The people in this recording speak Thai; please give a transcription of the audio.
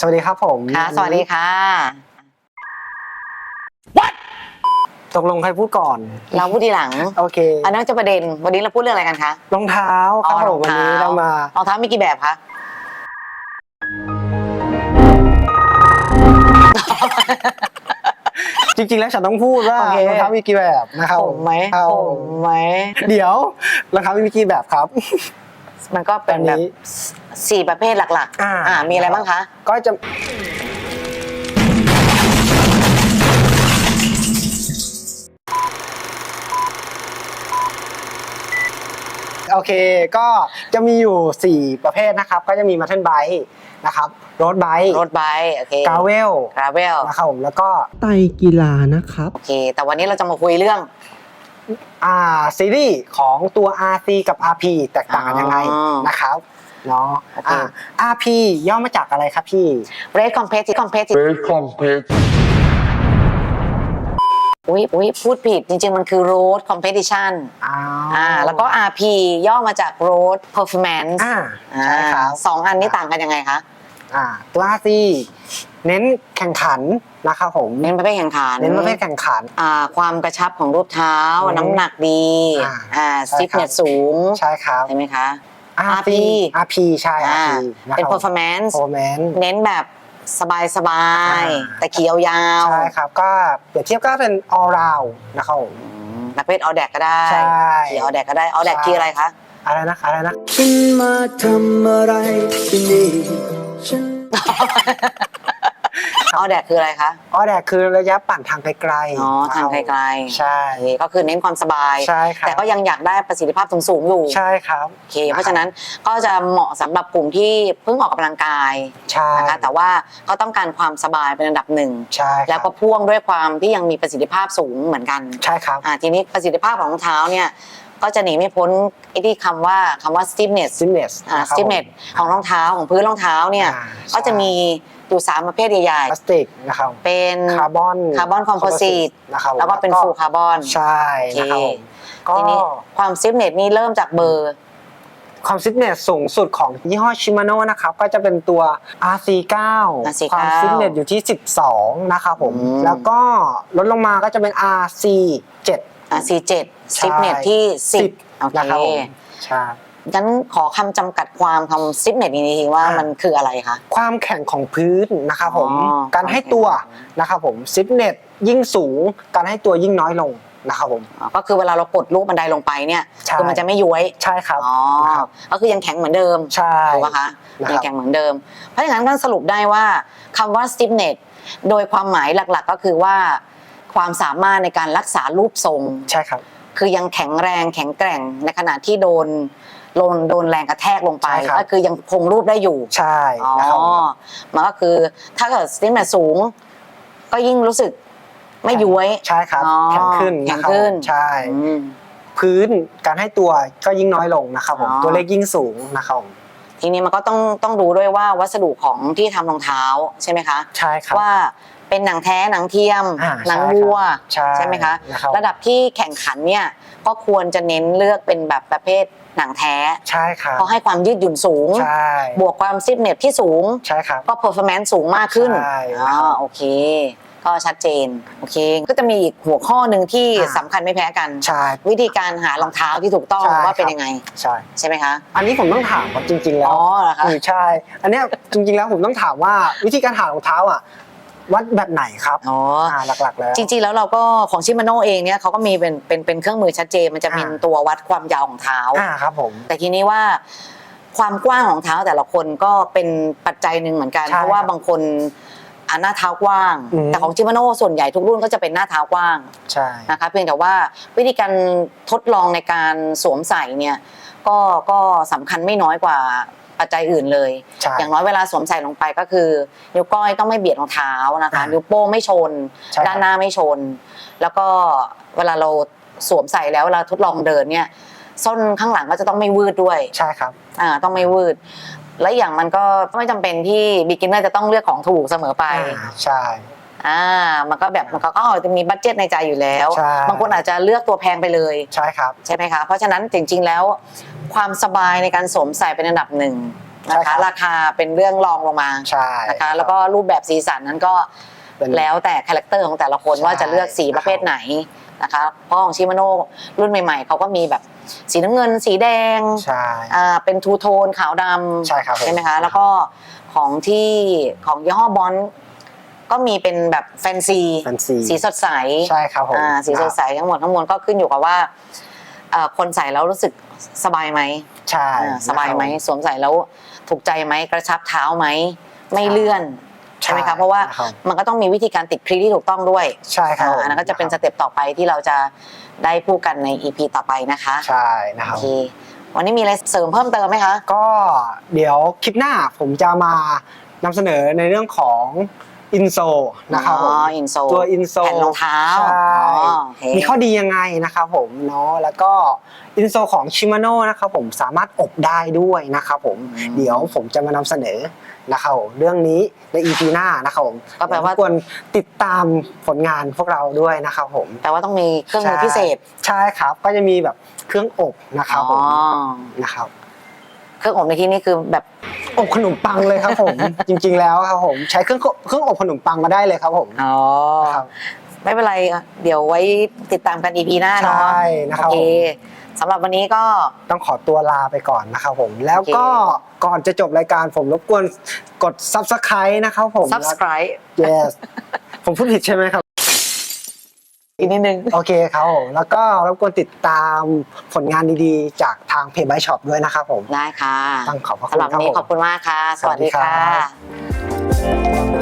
สวัสดีครับผมค่ะสวัสดีค่ะตกลงใครพูดก่อน เราพูดทีหลัง โอเค อันนั้นจะประเด็น วันนี้เราพูดเรื่องอะไรกันคะ รองเท้าครับผมวันนี้เรามา รองเท้ามีกี่แบบคะจริงๆ แล้วฉันต้องพูดว่ารองเท้ามีกี่แบบนะครับผมไหมเอาผมไหม เดี๋ยวรองเท้ามีกี่แบบครับ มันก็เป็นแบบแบนี้บสี่ประเภทหลักอ่าอ่า มีอะไรบ้างคะ ก็จะโอเคก็จะมีอยู่ 4 ประเภทนะครับ ก็จะมีมัทเทนไบค์นะครับโรดไบค์รถไบค์โอเคกาเวลกราเวลนะครับผมแล้วก็ไตรกีฬานะครับ โอเค แต่วันนี้เราจะมาคุยเรื่อง อ่าซีรีส์ของตัว RC กับ RP แตกต่างกันยังไงอ๋อ นะครับเนาะโอเคอ่า RP ย่อมาจากอะไรครับพี่ Red Competitive Competitive Very competitive. อุ้ยอุ้ยพูดผิดจริง ๆ มันคือ Road Competition อ่าอ่าแล้วก็ RP ย่อมาจาก Road Performance อ่าใช่ครับ สองอันนี้ต่างกันยังไงคะ อ่าตัว RC เน้นแข่งขันนะครับผมเน้นประเภทแข่งขันเน้นประเภทแข่งขันอ่าความกระชับของรูปเท้าอืมน้ำหนักดีอ่าอ่าใช่ซิปครับเน็ตสูงใช่ครับใช่ไหมคะ RP RP ใช่อ่า RP นะเป็นครับ performance performance เน้นแบบสบายสบายอ่าแต่เขียวยาวใช่ครับก็เปรียบเทียบก็เป็น all round นะครับผมอืมประเภทออแดกก็ได้ใช่เขียวออแดกก็ได้ออแดกใช่คืออะไรคะอะไรนะอะไรนะฉันมาทำอะไรที่นี่ฉัน ออแดกคืออะไรคะอ๋อแดกคือระยะปั่นทางไกลๆอ๋อทางไกลใช่ๆโอเคก็คือเน้นความสบายใช่ครับแต่ก็ยังอยากได้ประสิทธิภาพสูงๆอยู่ใช่ครับโอเคเพราะฉะนั้นก็จะเหมาะสำหรับกลุ่มที่เพิ่งออกกำลังกายใช่นะคะแต่ว่าก็ต้องการความสบายเป็นอันดับหนึ่งใช่ครับแล้วก็พ่วงด้วยความที่ยังมีประสิทธิภาพสูงเหมือนกันใช่ครับอ่าทีนี้ประสิทธิภาพของรองเท้าเนี่ยก็จะหนีไม่พ้นไอ้ที่คำว่าคำว่า stiffness ซิมเนสอ่า stiffness ของรองเท้าของพื้นรองเท้าเนี่ยอ่าใช่ก็จะมี อยู่สามประเภทใหญ่พลาสติกนะครับ ๆเป็นคาร์บอนคาร์บอนคอมโพสิตนะครับแล้วก็เป็นฟูคาร์บอน ใช่นะครับผมก็ ทีนี้ความ stiffness นี่เริ่มจากเบอร์ ความซิกเนสสูงสุดของยี่ห้อชิมาโน่นะครับ ก็จะเป็นตัว RC9 RC9 ความซิกเนสอยู่ที่ 12 นะครับผม อืม แล้วก็ลดลงมาก็จะเป็น RC7 อ่า C7 ใช่ stiffness ที่ 10 โอเค นะครับผมใช่ งั้นขอคำจำกัดความคำ stiffness นี้ทีว่าอ่ามั มันคืออะไรคะ ความแข็งของพื้นนะครับผม อ๋อ การให้ตัวนะครับผมซิกเนสยิ่งสูง การให้ตัวยิ่งน้อยลงนะครับผม อ๋อก็คือเวลาเรากดลูกบันไดลงไปเนี่ยใช่ คือมันจะไม่ย้วยใช่ครับอ๋อนะครับก็คือยังแข็งเหมือนเดิมใช่ ถูกปะคะนะครับ ยังแข็งเหมือนเดิม เพราะฉะนั้นก็สรุปได้ว่าคำว่า stiffness โดยความหมายหลักๆ ก็คือว่า ความสามารถในการรักษารูปทรง ใช่ครับ คือยังแข็งแรงแข็งแกร่งในขณะที่โดน โดนโดนแรงกระแทกลงไปใช่ครับ ก็คือยังคงรูปได้อยู่ ใช่อ๋อ นะครับผม มันก็คือถ้าเกิด stiffness สูง ก็ยิ่งรู้สึกไม่ย้วย ใช่ครับอ๋อแข็งขึ้นแข็งนะครับขึ้น ใช่ อืม พื้นการให้ตัวก็ยิ่งน้อยลงนะครับผมอ๋อ ตัวเลขยิ่งสูงนะครับผม ทีนี้มันก็ต้องต้องดูด้วยว่าวัสดุของที่ทำรองเท้าใช่ไหมคะ ใช่ครับ ว่าเป็นหนังแท้หนังเทียม อ่าหนังใช่ครับวัวใช่ไหมคะ นะครับ ระดับที่แข่งขันเนี่ยก็ควรจะเน้นเลือกเป็นแบบประเภทหนังแท้ใช่ครับเพราะให้ความยืดหยุ่นสูง ใช่บวกความซิปเน็ตที่สูง ใช่ครับ ก็ performance สูงมากขึ้นใช่อ๋อโอเค ก็ชัดเจนโอเค ก็จะมีอีกหัวข้อหนึ่งที่อ่า สำคัญไม่แพ้กัน ใช่ วิธีการหารองเท้าที่ถูกต้องใช่ว่าเป็นครับยังไง ใช่ ใช่ไหมคะอันนี้ผมต้องถามว่าจริง ๆ แล้วอ๋อเหรอคะอืมใช่ อันเนี้ยจริง ๆ แล้วผมต้องถามว่าวิธีการหารองเท้าอะวัดแบบไหนครับอ๋ออ่าหลักๆแล้ว จริงๆ แล้วเราก็ของชิมาโน่เองเนี่ยเขาก็มีเป็นเป็นเป็นเครื่องมือชัดเจนมันจะเป็นอ่าตัววัดความยาวของเท้า อ่าครับผม แต่ทีนี้ว่าความกว้างของเท้าแต่ละคนก็เป็นปัจจัยหนึ่งเหมือนกัน ใช่เพราะว่าครับบางคน อ่าหน้าเท้ากว้าง อืม แต่ของชิมาโน่ส่วนใหญ่ทุกรุ่นก็จะเป็นหน้าเท้ากว้าง ใช่ นะคะเพียงแต่ว่าวิธีการทดลองในการสวมใส่เนี่ยก็ก็สำคัญไม่น้อยกว่าปัจจัยอื่นเลย ใช่ อย่างน้อยเวลาสวมใส่ลงไปก็คือนิ้วก้อยต้องไม่เบียดรองเท้านะคะอ่านิ้วโป้งไม่ชน ใช่ครับ ด้านหน้าไม่ชน แล้วก็เวลาเราสวมใส่แล้วเวลาทดลองเดินเนี่ยส้นข้างหลังก็จะต้องไม่วืดด้วย ใช่ครับ อ่าต้องไม่วืด และอย่างมันก็ไม่จำเป็นที่บิ๊กินเนอร์จะต้องเลือกของถูกเสมอไปอ่าใช่ อ่า มันก็แบบมันก็อาจจะมีบัตเจ็ตในใจอยู่แล้ว ใช่ บางคนอาจจะเลือกตัวแพงไปเลย ใช่ครับ ใช่ไหมคะ เพราะฉะนั้นจริงๆแล้ว ความสบายในการสวมใส่เป็นอันดับหนึ่งใช่นะครัคะ บ ราคาเป็นเรื่องรองลงมาใช่ นะคะรับแล้วก็รูปแบบสีสันนั้นก็ เป็นแล้วแต่คาแรคเตอร์ของแต่ละคนใช่ว่าจะเลือกสีประเภทไหนนะคะเพราะของชิมาโน่รุ่นใหม่ๆ เขาก็มีแบบสีน้ำเงินสีแดงใช่ อ่าเป็นทูโทนขาวดำใช่ครับผม ใช่ไหมคะ แล้วก็ของที่ของยี่ห้อบอลก็มีเป็นแบบแฟนซี แฟนซีสีสดใส ใช่ครับผมอ่าสีสดใสทั้งหมดทั้งมวลก็ขึ้นอยู่กับว่าเอ่อคนใส่แล้วรู้สึกสบายไหมใช่อ่าสบายไหม นะครับสวมใส่แล้วถูกใจไหมกระชับเท้าไหม ไม่เลื่อน ใช่ไหมใช่คะเพราะว่านะครับมันก็ต้องมีวิธีการติดพรีที่ถูกต้องด้วยใช่ครับอ่าอันนั้นก็จะเป็นสเต็ปต่อไปที่เราจะได้พูดกันใน EP ต่อไปนะคะใช่นะคโอรับ เควันนี้มีอะไรเสริมเพิ่มเติมไหมคะ ก็เดี๋ยวคลิปหน้าผมจะมานำเสนอในเรื่องของ อินโซนะครับผมอ๋อ insole ตัวอินโซแผ่นรองเท้าใช่อ๋อโอเค มีข้อดียังไงนะครับผมเนาะแล้วก็อินโซของชิมาโน่นะครับผมสามารถอบได้ด้วยนะครับผมอืมเดี๋ยวผมจะมานำเสนอนะครับผมเรื่องนี้ใน EP หน้านะครับผมก็แปลว่า ควรติดตามผลงานพวกเราด้วยนะครับผมแต่ว่าต้องมีเครื่องมือใช่พิเศษใช่ครับก็จะมีแบบเครื่องอบนะครับผมอ๋อนะครับ เครื่องอบในที่นี้คือแบบ อบขนมปังเลยครับผม จริง ๆ แล้วครับผมใช้เครื่องเครื่องอบขนมปังมาได้เลยครับผมอ๋อนะครับ ไม่เป็นไร เดี๋ยวไว้ติดตามกัน EP หน้าเนาะใช่นะครับโอเคสำหรับวันนี้ก็ต้องขอตัวลาไปก่อนนะครับผม แล้วก็โอเคก่อนจะจบรายการผมรบกวนกด subscribe นะครับผม subscribe yes ผมพูดผิดใช่ไหมครับ อีกนิดนึง โอเคครับผมแล้วก็รบกวนติดตามผลงานดีๆ จากทางเพจไบช็อปด้วยนะครับผม ได้ค่ะต้องขอบพระคุสำณหรับครัวันบนี้ผม ขอบคุณมากค่ะ สวัสดีสวัสดีครัค่ะบ